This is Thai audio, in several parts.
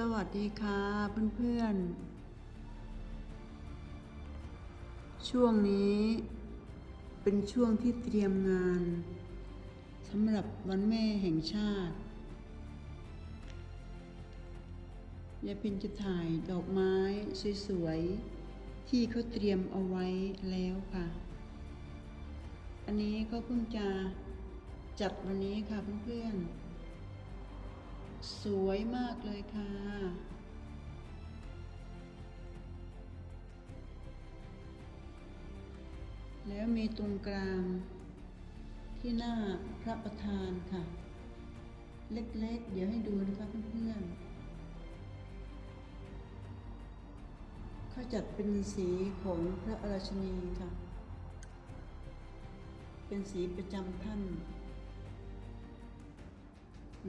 สวัสดีค่ะเพื่อนๆ ช่วงนี้เป็นช่วงที่เตรียมงานสำหรับวันแม่แห่งชาติยายพินจะถ่ายดอกไม้สวยๆ ที่เขาเตรียมเอาไว้แล้วค่ะ อันนี้ก็เพิ่งจะจัดวันนี้ค่ะเพื่อนๆ สวยมากเลยค่ะ แล้วมีตรงกลางที่หน้าพระประธานค่ะ เล็กๆ เดี๋ยวให้ดูนะคะเพื่อนๆเขาจัดเป็นสีของพระราชนีค่ะ เป็นสีประจำท่าน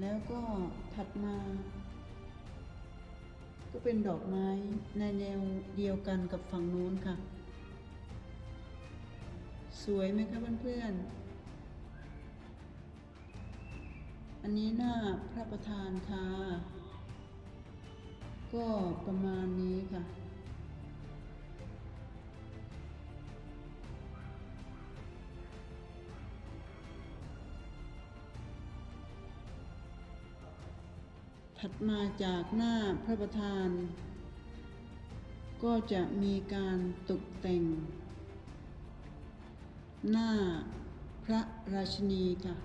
แล้วก็ถัดมา ก็เป็นดอกไม้ในแนวเดียวกันกับฝั่งนู้นค่ะ สวยไหมคะเพื่อนๆ อันนี้หน้าพระประธานค่ะ ก็ประมาณนี้ค่ะ ถัดมาจากหน้าพระประธาน ก็จะมีการตกแต่ง หน้าพระราชนีค่ะ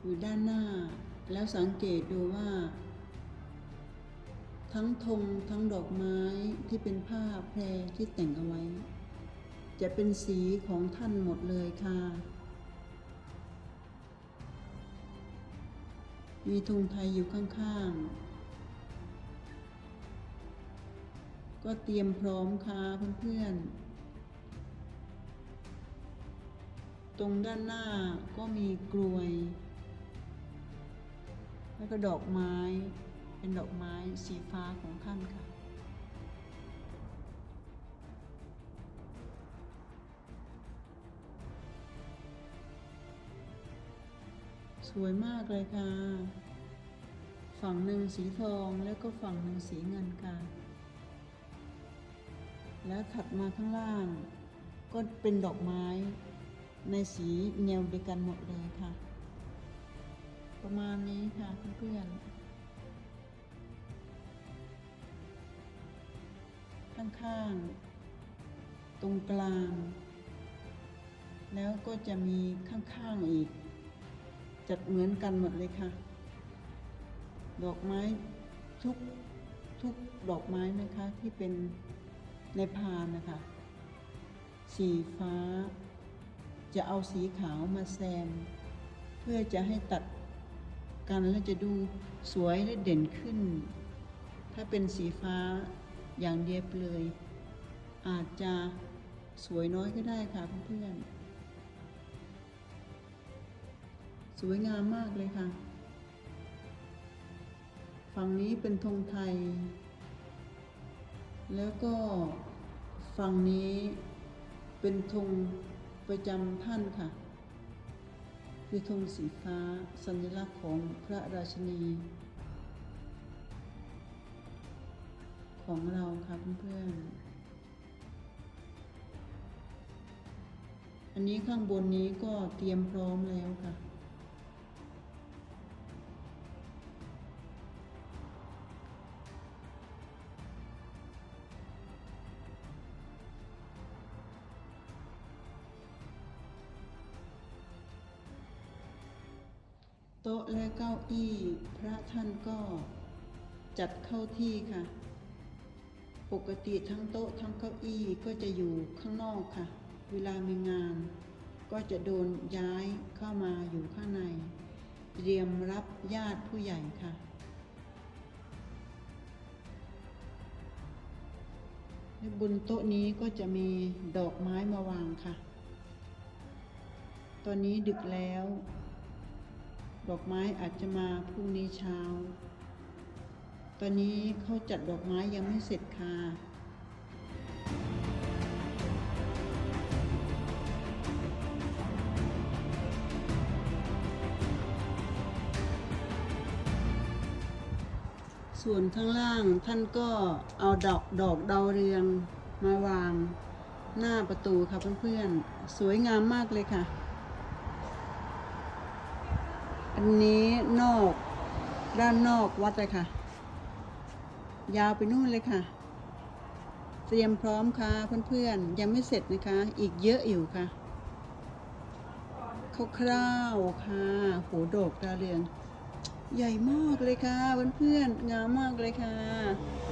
อยู่ด้านหน้าแล้วสังเกตดูว่า ทั้งธงทั้งดอกไม้ที่เป็นผ้าแพรที่แต่งเอาไว้ จะเป็นสีของท่านหมดเลยค่ะ มีธงไทยอยู่ข้างๆ ก็เตรียมพร้อมค่ะเพื่อนๆ ตรงด้านหน้าก็มีกลวย แล้วก็ดอกไม้ เป็นดอกไม้สีฟ้าของท่านค่ะ สวยมากเลยค่ะ ฝั่งหนึ่งสีทองแล้วก็ฝั่งหนึ่งสีเงินค่ะ แล้วถัดมาข้างล่าง ก็เป็นดอกไม้ในสีแนวเดียวกันหมดเลยค่ะ ประมาณนี้ค่ะเพื่อนๆข้างๆ ตรงกลาง แล้วก็จะมีข้างๆอีก จัดเหมือนกันหมดเลยค่ะ ดอกไม้ทุกทุกดอกไม้นะคะที่เป็นในพานนะคะ สีฟ้า จะเอาสีขาวมาแซม เพื่อจะให้ตัดกันแล้วจะดูสวยและเด่นขึ้น ถ้าเป็นสีฟ้าอย่างเดียวเลย อาจจะสวยน้อยก็ได้ค่ะเพื่อนๆ วยงามมากเลยค่ะ ฝั่งนี้เป็นธงไทย แล้วก็ฝั่งนี้เป็นธงประจำท่านค่ะ คือธงสีฟ้าสัญลักษณ์ของพระราชนี ของเราค่ะเพื่อนๆอันนี้ข้างบนนี้ก็เตรียมพร้อมแล้วค่ะ โต๊ะและเก้าอี้ พระท่านก็จัดเข้าที่ค่ะ ปกติทั้งโต๊ะทั้งเก้าอี้ก็จะอยู่ข้างนอกค่ะ เวลามีงาน ก็จะโดนย้ายเข้ามาอยู่ข้างใน เตรียมรับญาติผู้ใหญ่ค่ะบนโต๊ะนี้ก็จะมีดอกไม้มาวางค่ะ ตอนนี้ดึกแล้ว ดอกไม้อาจจะมาพรุ่งนี้เช้า ตอนนี้เขาจัดดอกไม้ยังไม่เสร็จค่ะส่วนข้างล่างท่านก็เอาดอกดอกดาวเรืองมาวางหน้าประตูค่ะเพื่อนๆ สวยงามมากเลยค่ะ อันนี้นอกด้านนอกวัดเลยค่ะ ยาวไปนู่นเลยค่ะ เตรียมพร้อมค่ะเพื่อนๆ ยังไม่เสร็จนะคะ อีกเยอะอยู่ค่ะคร่าวๆค่ะโหดอกดาเรือง ใหญ่มากเลยค่ะเพื่อนๆงามมากเลยค่ะ